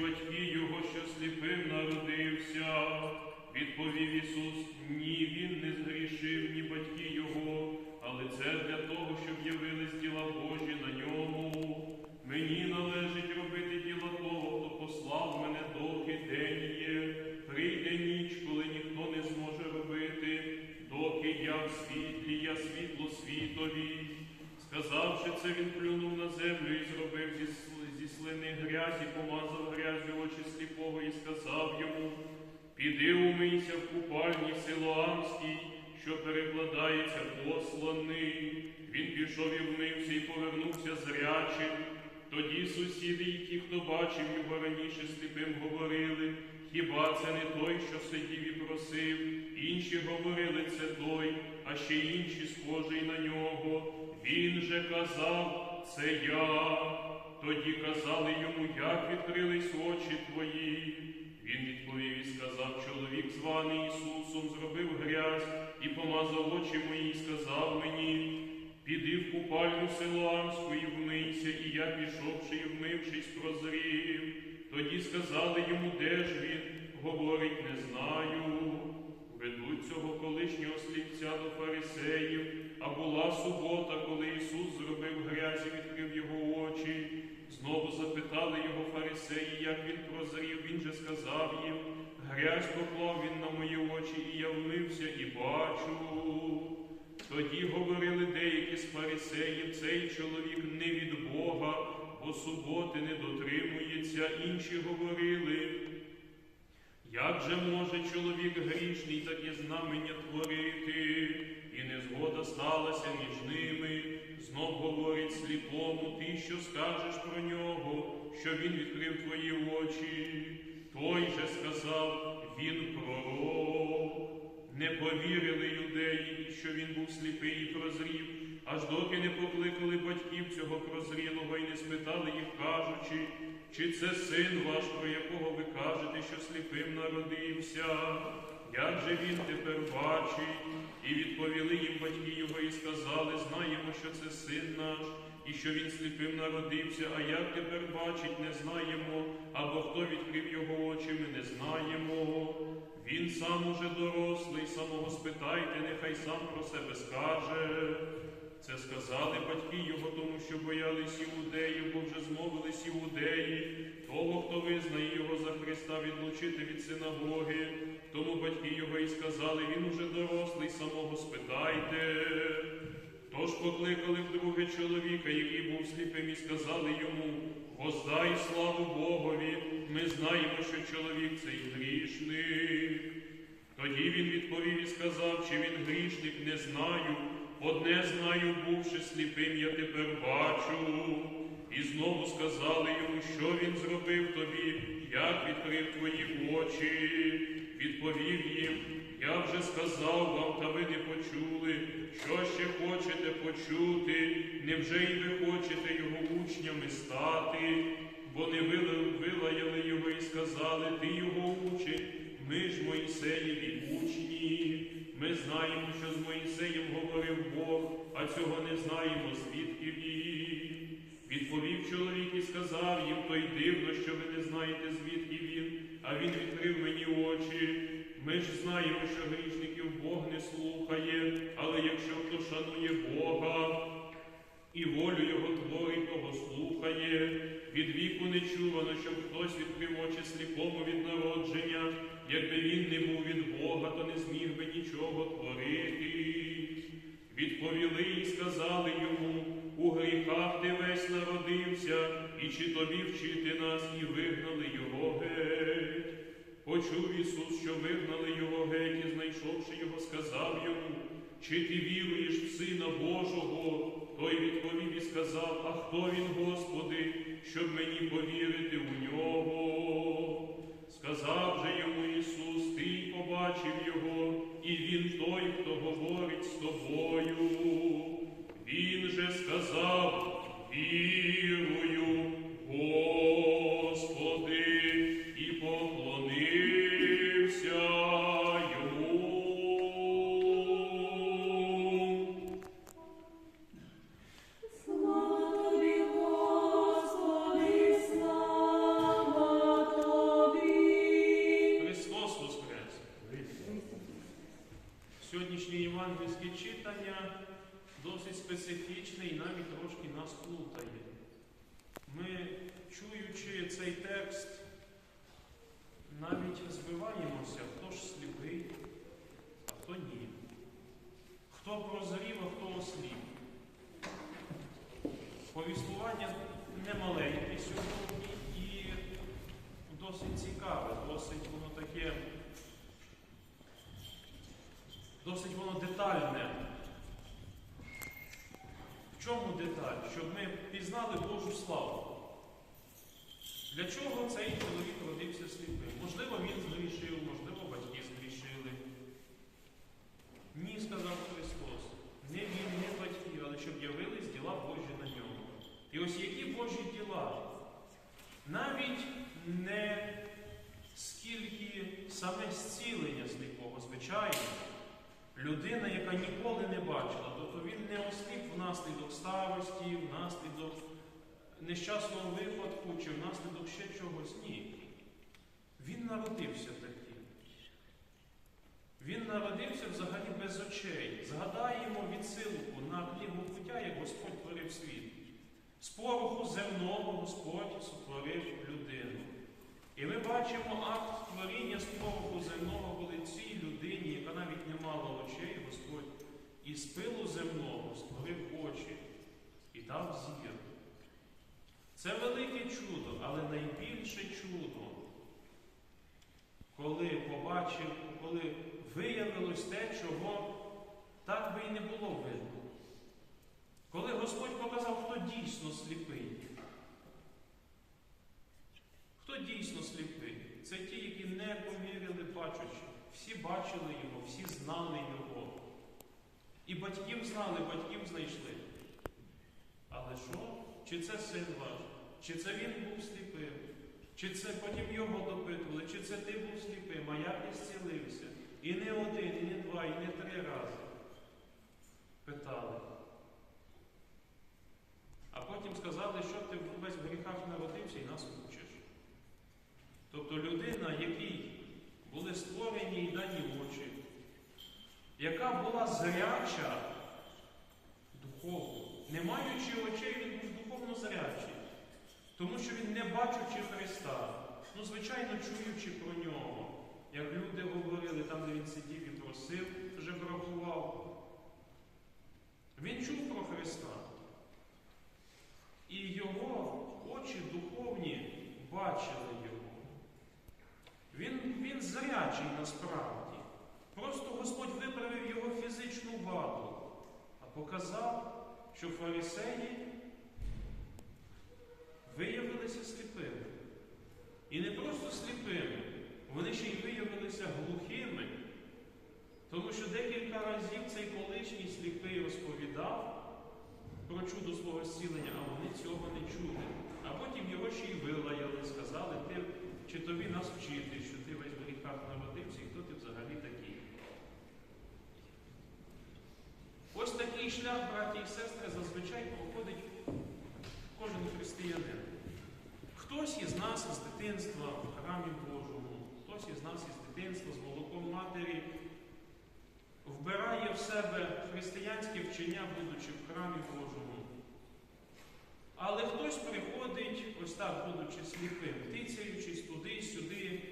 батьки його, що сліпим народився? Відповів Ісус, ні, він не згрішив, ні батьки його, але це для того, щоб явились діла Божі на ньому. Мені належить робити діла того, хто послав мене доки день є. Прийде ніч, коли ніхто не зможе робити, доки я в світлі, я світло світові. Сказавши це, він що перекладається посланий. Він пішов і вмився і повернувся зрячим. Тоді сусіди і ті, хто бачив його раніше сліпим, говорили, хіба це не той, що сидів і просив? Інші говорили, це той, а ще інші схожий на нього. Він же казав, це я. Тоді казали йому, як відкрились очі твої. Він відповів і сказав, чоловік, званий Ісусом, зробив грязь помазав очі мої, і сказав мені, піди в купальню Силоамську і вмийся, і я, пішовши і вмившись, прозрів. Тоді сказали йому, де ж він? Говорить, не знаю. Ведуть цього колишнього слівця до фарисеїв, а була субота, коли Ісус зробив грязь і відкрив його очі. Знову запитали його фарисеї, як він прозрів. Він же сказав їм, грязь поклав він на мої очі, і я вмився і бачу. Тоді говорили деякі з фарисеїв, цей чоловік не від Бога, бо суботи не дотримується. Інші говорили, як же може чоловік грішний таке знамення творити? І незгода сталася між ними. Знов говорить сліпому, ти що скажеш про нього, що він відкрив твої очі. Той же сказав, він пророк. Не повірили юдеї, що він був сліпий і прозрів, аж доки не покликали батьків цього прозрілого і не спитали їх, кажучи, чи це син ваш, про якого ви кажете, що сліпим народився? Як же він тепер бачить? І відповіли їм батьки його і сказали, знаємо, що це син наш, і що він сліпим народився, а як тепер бачить, не знаємо, або хто відкрив його очі, ми не знаємо. Він сам уже дорослий, самого спитайте, нехай сам про себе скаже. Це сказали батьки його, тому що боялись іудеїв, бо вже змовились іудеї, того, хто визнає його за Христа, відлучити від синагоги. Тому батьки його і сказали, він уже дорослий, самого спитайте. Тож покликали вдруге чоловіка, який був сліпим, і сказали йому: Воздай славу Богові, ми знаємо, що чоловік цей грішник. Тоді він відповів і сказав, чи він грішник, не знаю. Одне знаю, бувши сліпим, я тепер бачу. І знову сказали йому, що він зробив тобі, як відкрив твої очі. Відповів їм, я вже сказав вам, та ви не почули. Що ще хочете почути? Невже й ви хочете його учнями стати? Вони вила- вилаяли його і сказали, ти його учень, ми ж Моїсеєві учні. Ми знаємо, що з Моїсеєм а цього не знаємо, звідки він. Відповів чоловік і сказав їм, то й дивно, що ви не знаєте, звідки він, а він відкрив мені очі. Ми ж знаємо, що грішників Бог не слухає, але якщо хто шанує Бога, і волю його творить, того слухає. Від віку не чувано, щоб хтось відкрив очі сліпому від народження. Якби він не був від Бога, то не зміг би нічого творити. Відповіли і сказали йому, у гріхах ти весь народився, і чи тобі вчити нас, і вигнали його геть. Почув Ісус, що вигнали його геть, і знайшовши його, сказав йому, чи ти віруєш в Сина Божого? Той відповів і сказав, а хто він, Господи, щоб мені повірити у нього? Сказав же йому Ісус, ти побачив його, і він той, хто говорить з тобою. Хто прозрів, а хто осліп. Повіслування немаленьке сьогодні і досить цікаве, досить воно таке, досить воно детальне. В чому деталь? Щоб ми пізнали Божу славу. Для чого цей чоловік родився сліпим? Можливо, він згрішив, можливо, батьки згрішили. Ні, сказав Христос. Не він, не батьки, але щоб явились діла Божі на ньому. І ось які Божі діла? Навіть не скільки саме зцілення сліпого, звичайно. Людина, яка ніколи не бачила, тобто він не осліп внаслідок старості, внаслідок нещасного випадку чи внаслідок ще чогось. Ні. Він народився таким. Він народився взагалі без очей. Згадаємо відсилку на книгу буття, як Господь творив світ. З пороху земного Господь сотворив людину. І ми бачимо акт творіння з пороху земного, коли цій людині, яка навіть не мала очей, Господь із пилу земного створив очі і дав зір. Це велике чудо, але найбільше чудо, коли побачив, коли виявилось те, чого так би і не було видно. Коли Господь показав, хто дійсно сліпий. Хто дійсно сліпий? Це ті, які не повірили бачачи. Всі бачили його, всі знали його. І батьків знали, батьків знайшли. Але що? Чи це син ваш? Чи це він був сліпим? Чи це потім його допитували, чи це ти був сліпим, а я зцілився? І не один, і не два, і не три рази. Питали. А потім сказали, що ти весь в гріхах народився і нас учиш. Тобто людина, якій були створені і дані очі, яка була зряча духовно, не маючи очей, він був духовно зрячий. Тому що він не бачучи Христа, ну, звичайно, чуючи про нього, як люди говорили там, де він сидів і просив, вже врахував. Він чув про Христа. І його очі духовні бачили його. Він, він зрячий насправді. Просто Господь виправив його фізичну ваду, а показав, що фарисеї виявилися сліпими. І не просто сліпими, вони ще й виявилися глухими, тому що декілька разів цей колишній сліпий розповідав про чудо свого зцілення, а вони цього не чули. А потім його ще й вилаяли, сказали, ти, чи тобі нас вчити, що ти весь в гріхах народився, і хто ти взагалі такий. Ось такий шлях, браті і сестри, зазвичай проходить кожен християнин. Хтось із нас із дитинства в храмі Божому, хтось із нас із дитинства з молоком матері вбирає в себе християнське вчення, будучи в храмі Божому. Але хтось приходить, ось так, будучи сліпим, тицяючись туди, сюди,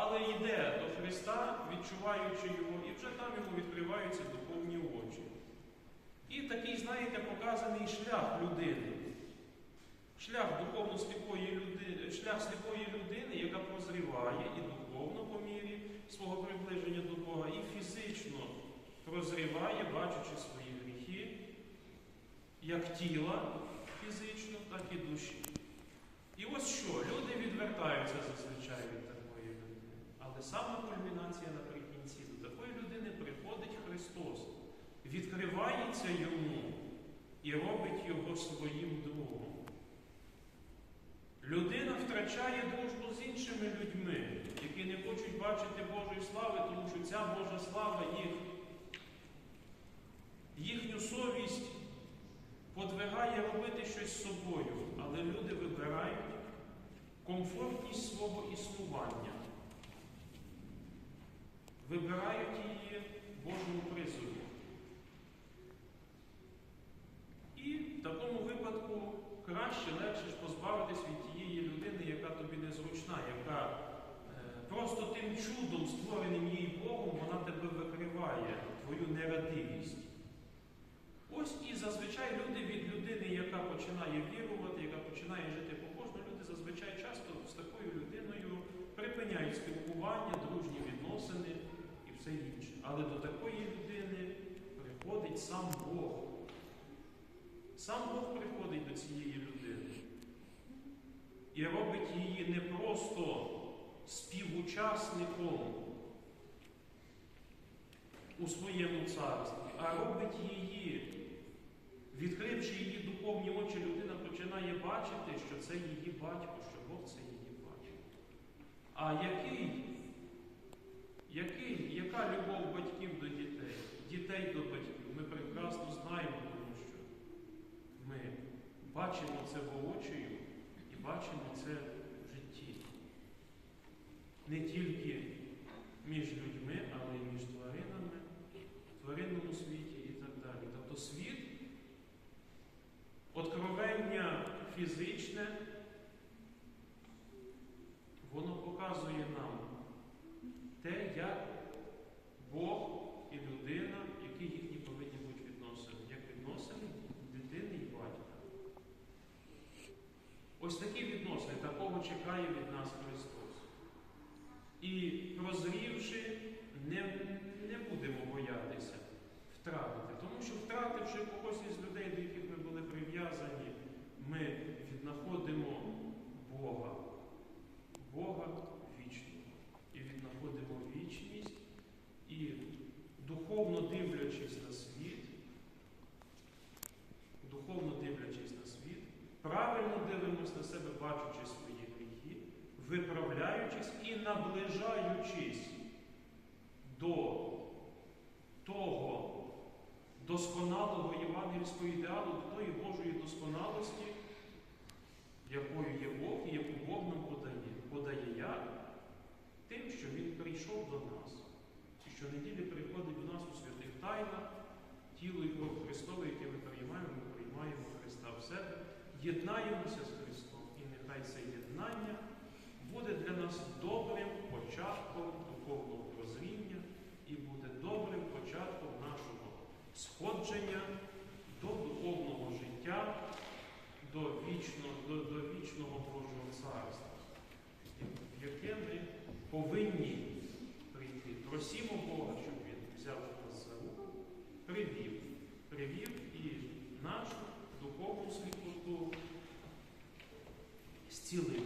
але йде до Христа, відчуваючи його, і вже там йому відкриваються духовні очі. І такий, знаєте, показаний шлях людини. Шлях духовно сліпої людини, шлях сліпої людини, яка прозріває і духовно по мірі свого приближення до Бога, і фізично прозріває, бачачи свої гріхи, як тіла фізично, так і душі. І ось що, люди відвертаються людини. Але саме кульмінація наприкінці. До такої людини приходить Христос, відкривається йому і робить його своїм другом. Людина втрачає дружбу з іншими людьми, які не хочуть бачити Божої слави, тому що ця Божа слава їх, їхню совість подвигає робити щось з собою, але люди вибирають комфортність свого існування, вибирають її Божому призові. І в такому випадку краще, легше ж позбавитись від тієї людини, яка тобі незручна, яка е, просто тим чудом, створеним їй Богом, вона тебе викриває, твою нерадивість. Ось і зазвичай люди від людини, яка починає вірувати, яка починає жити побожно, люди зазвичай часто з такою людиною припиняють спілкування, дружні відносини все інше. Але до такої людини приходить сам Бог. Сам Бог приходить до цієї людини і робить її не просто співучасником у своєму царстві, а робить її, відкривши її духовні очі, людина починає бачити, що це її батько, що Бог це її батько. А який, який, яка любов батьків до дітей, дітей до батьків, ми прекрасно знаємо, тому що ми бачимо це воочию і бачимо це в житті. Не тільки між людьми, але й між тваринами, в тваринному світі і так далі. Тобто світ, откровення фізичне, воно показує нам те, як Бог і людина, які їхні повинні бути відносини, як відносини дитини і батька. Ось такі відносини, такого чекає від нас Христос. І прозрівши, не, не будемо боятися втратити. Тому що втративши когось із людей, до яких ми були прив'язані, ми віднаходимо Бога, Бога вічного. І віднаходимо вічність, і духовно дивлячись на світ, духовно дивлячись на світ, правильно дивимося на себе, бачучи свої гріхи, виправляючись і наближаючись до того досконалого євангельського ідеалу, до тої Божої досконалості, якою є Бог і яку Бог нам подає. Подає як? Тим, що Він прийшов до нас. І що неділі приходить до нас у святих тайнах, тіло і кров Христове, яке ми приймаємо, ми приймаємо Христа в себе, єднаємося з Христом. І нехай це єднання буде для нас добрим початком духовного прозріння і буде добрим початком нашого сходження до духовного життя, до вічного, до, до вічного Божого царства, в яке ми повинні прийти. Просімо Бога, щоб Він взяв нас за руку, привів, привів і нашу духовну сліпоту зцілив.